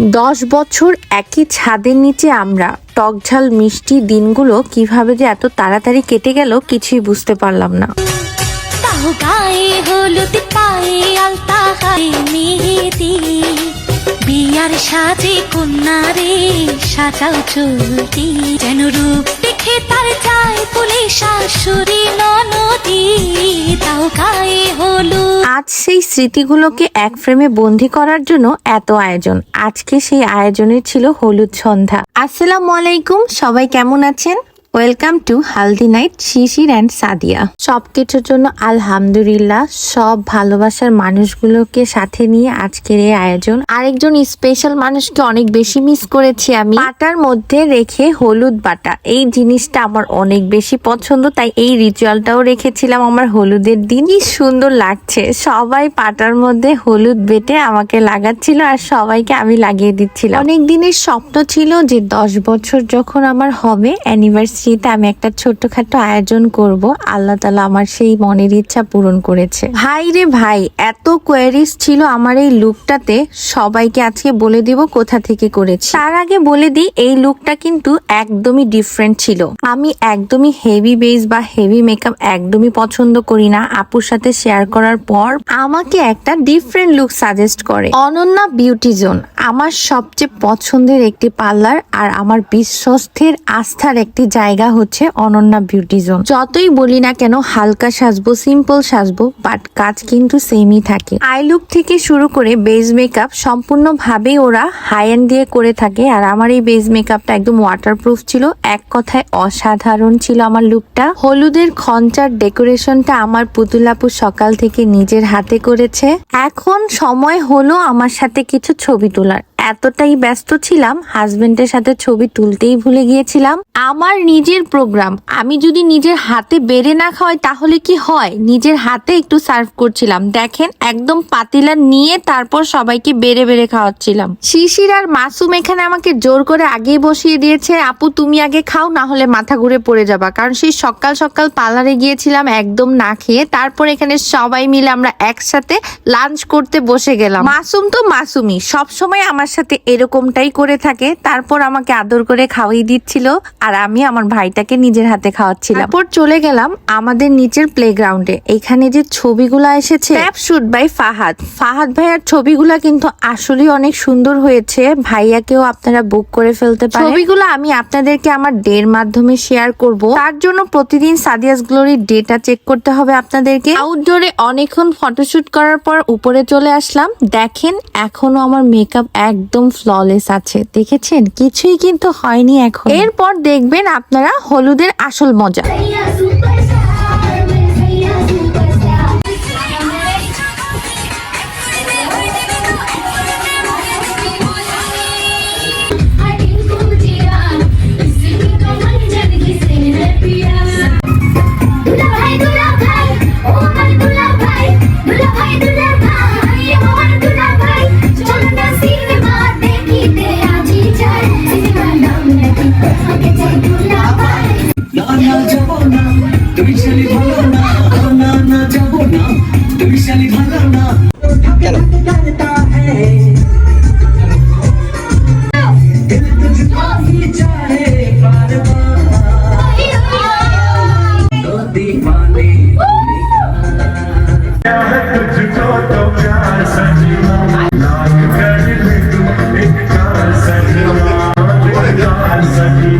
দশ বছর একই ছাদের নিচে আমরা, টকঝাল মিষ্টি দিনগুলো কীভাবে যে এত তাড়াতাড়ি কেটে গেল কিছুই বুঝতে পারলাম না। বিয়ার সাজে কন্যারে সাজাও চলতি যেন রূপ দেখে তার চায় পুলিশ শাশুড়ি ননদি, তাও গায়ে হলো আজ সেই স্মৃতিগুলোকে এক ফ্রেমে বন্দি করার জন্য এত আয়োজন। আজকে সেই আয়োজনের ছিল হলুদ সন্ধ্যা। আসসালামু আলাইকুম, সবাই কেমন আছেন? Welcome to Haldi night Shishir and Sadia সবকিছুর জন্য আলহামদুলিল্লাহ সব ভালোবাসার মানুষগুলোকে সাথে নিয়ে আজকের এই আয়োজন। আরেকজন স্পেশাল মানুষকে অনেক বেশি মিস করেছি আমি। পাটার মধ্যে রেখে হলুদ বাটা। এই জিনিসটা আমার অনেক বেশি পছন্দ তাই এই রিচুয়ালটাও রেখেছিলাম আমার হলুদের দিন। কি সুন্দর লাগছে। সবাই পাটার মধ্যে হলুদ বেটে আমাকে লাগাচ্ছিল আর সবাইকে আমি লাগিয়ে দিচ্ছিলাম। অনেক দিনের স্বপ্ন ছিল যে দশ বছর যখন আমার হবে অ্যানিভার্সারিতে আমি একটা ছোট্টখাটো আয়োজন করব। আল্লাহ তালা আমার সেই মনের ইচ্ছা পূরণ করেছে। ভাই রে ভাই এত কোয়ারিজ ছিল আমার এই লুকটাতে সবাইকে আজকে বলে দিব কোথা থেকে করেছি। তার আগে বলে দিই এই লুকটা কিন্তু একদমই ডিফারেন্ট ছিল। আমি একদমই হেভি বেস বা হেভি মেকআপ একদমই পছন্দ করি না। আপুর সাথে শেয়ার করার পর আমাকে একটা ডিফারেন্ট লুক সাজেস্ট করে। অনন্যা বিউটি জোন আমার সবচেয়ে পছন্দের একটি পার্লার আর আমার বিশ্বস্তের আস্থার একটি জায়গা। হচ্ছে অনন্যা বিউটি জোন যতই বলি না কেন, হালকা সাজবো সিম্পল সাজবো বাট কাজ কিন্তু সেমই থাকে। আই লুক থেকে শুরু করে বেজ মেকআপ সম্পূর্ণভাবেই ওরা হাই এন্ড দিয়ে করে থাকে। আর আমার এই বেজ মেকআপটা একদম ওয়াটারপ্রুফ ছিল, এক কথায় অসাধারণ ছিল আমার লুকটা হলুদের খঞ্চার ডেকোরেশনটা আমার পুতুলাপু সকাল থেকে নিজের হাতে করেছে। এখন সময় হলো আমার সাথে কিছু ছবি তোলার। এতটাই ব্যস্ত ছিলাম হাজবেন্ডের সাথে ছবি তুলতেই ভুলে গিয়েছিলাম। আমার নিজের প্রোগ্রাম আমি যদি নিজের হাতে বেড়ে না খাওয়াই, তাহলে কি হয়? নিজের হাতে একটু সার্ভ করছিলাম। দেখেন, একদম পাতিলা নিয়ে তারপর সবাইকে বেড়ে বেড়ে খাওয়াচ্ছিলাম। শিশির আর মাসুম এখানে আমাকে জোর করে আগেই বসিয়ে দিয়েছে, আপু, তুমি আগে খাও না হলে মাথা ঘুরে পড়ে যাবা। কারণ সেই সকাল সকাল পার্লারে গিয়েছিলাম, একদম না খেয়ে, তারপর এখানে সবাই মিলে আমরা একসাথে লাঞ্চ করতে বসে গেলাম। মাসুম তো মাসুমি সবসময় আমার সাথে এরকমটাই করে থাকে। তারপর আমাকে আদর করে খাওয়াই দিচ্ছিল আর আমি আমার ভাইটাকে নিজের হাতে খাওয়াচ্ছিলাম। তারপর চলে গেলাম আমাদের নিচের প্লেগ্রাউন্ডে এখানে যে ছবিগুলো এসেছে শুট বাই ফাহাদ ফাহাদ ভাইয়ার ছবিগুলা কিন্তু আসলেই অনেক সুন্দর হয়েছে। ভাইয়াকেও আপনারা বুক করে ফেলতে পারেন। ছবিগুলো আমি আপনাদেরকে আমার ডের মাধ্যমে শেয়ার করব। তার জন্য প্রতিদিন সাদিয়াস গ্লোরির ডেটা চেক করতে হবে আপনাদেরকে। আউটডোরে অনেকক্ষণ ফটোশুট করার পর উপরে চলে আসলাম। দেখেন এখনও আমার মেকআপ একদম ফ্ললেস আছে। দেখেছেন? কিছুই কিন্তু হয়নি এখন। এরপর দেখবেন আপনারা হলুদের আসল মজা। তুমি শালি ভালো না না না যাবো না তুমি শালি ভালো না চলো Thank you.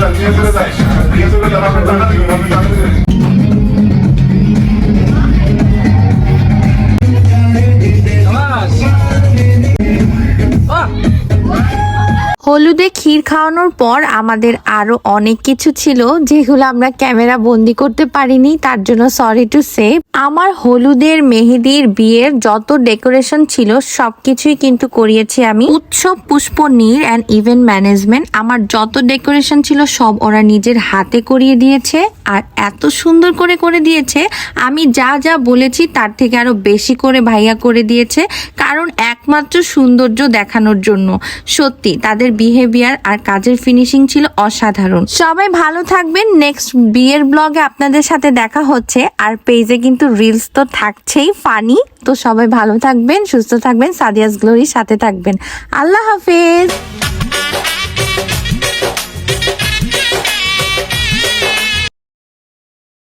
Niye duruyorlar? Niye duruyorlar? Niye duruyorlar? হলুদে ক্ষীর খাওয়ানোর পর আমাদের আরও অনেক কিছু ছিল যেগুলো আমরা ক্যামেরা বন্দি করতে পারিনি, তার জন্য সরি টু সে আমার হলুদের মেহেদির বিয়ের যত ডেকোরেশন ছিল, সবকিছুই কিন্তু করিয়েছি আমি। Utsab, Pushpa, Neer and event management আমার যত ডেকোরেশন ছিল, সব ওরা নিজের হাতে করিয়ে দিয়েছে। আর এত সুন্দর করে করে দিয়েছে, আমি যা যা বলেছি তার থেকে আরও বেশি করে ভাইয়া করে দিয়েছে, কারণ একমাত্র সৌন্দর্য দেখানোর জন্য। সত্যি, তাদের বিহেভিয়ার আর কাজের ফিনিশিং ছিল অসাধারণ। সবাই ভালো থাকবেন। নেক্সট বিয়ের ব্লগে আপনাদের সাথে দেখা হচ্ছে। আর পেজে কিন্তু রিলস তো থাকছেই ফানি তো সবাই ভালো থাকবেন, সুস্থ থাকবেন, সাদিয়াস গ্লোরির সাথে থাকবেন। আল্লাহ হাফেজ!